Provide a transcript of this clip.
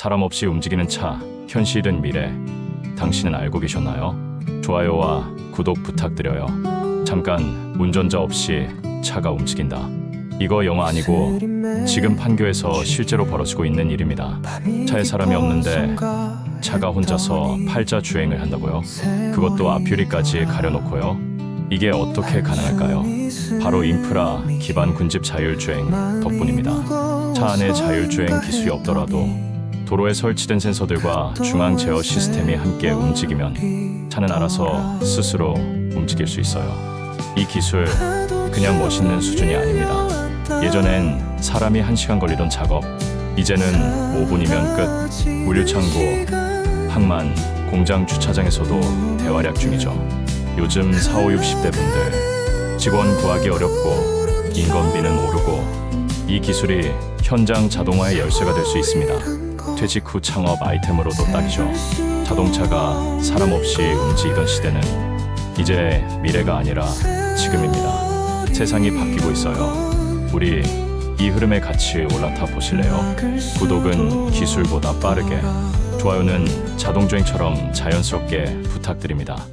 사람 없이 움직이는 차, 현실은 미래. 당신은 알고 계셨나요? 좋아요와 구독 부탁드려요. 잠깐 운전자 없이 차가 움직인다. 이거 영화 아니고 지금 판교에서 실제로 벌어지고 있는 일입니다. 차에 사람이 없는데 차가 혼자서 팔자 주행을 한다고요? 그것도 앞유리까지 가려놓고요. 이게 어떻게 가능할까요? 바로 인프라 기반 군집 자율주행 덕분입니다. 차 안에 자율주행 기술이 없더라도 도로에 설치된 센서들과 중앙 제어 시스템이 함께 움직이면 차는 알아서 스스로 움직일 수 있어요. 이 기술 그냥 멋있는 수준이 아닙니다. 예전엔 사람이 1시간 걸리던 작업 이제는 5분이면 끝. 물류창고, 항만, 공장 주차장에서도 대활약 중이죠. 요즘 4, 5, 60대 분들 직원 구하기 어렵고 인건비는 오르고 이 기술이 현장 자동화의 열쇠가 될 수 있습니다. 퇴직 후 창업 아이템으로도 딱이죠. 자동차가 사람 없이 움직이던 시대는 이제 미래가 아니라 지금입니다. 세상이 바뀌고 있어요. 우리 이 흐름에 같이 올라타 보실래요? 구독은 기술보다 빠르게, 좋아요는 자동주행처럼 자연스럽게 부탁드립니다.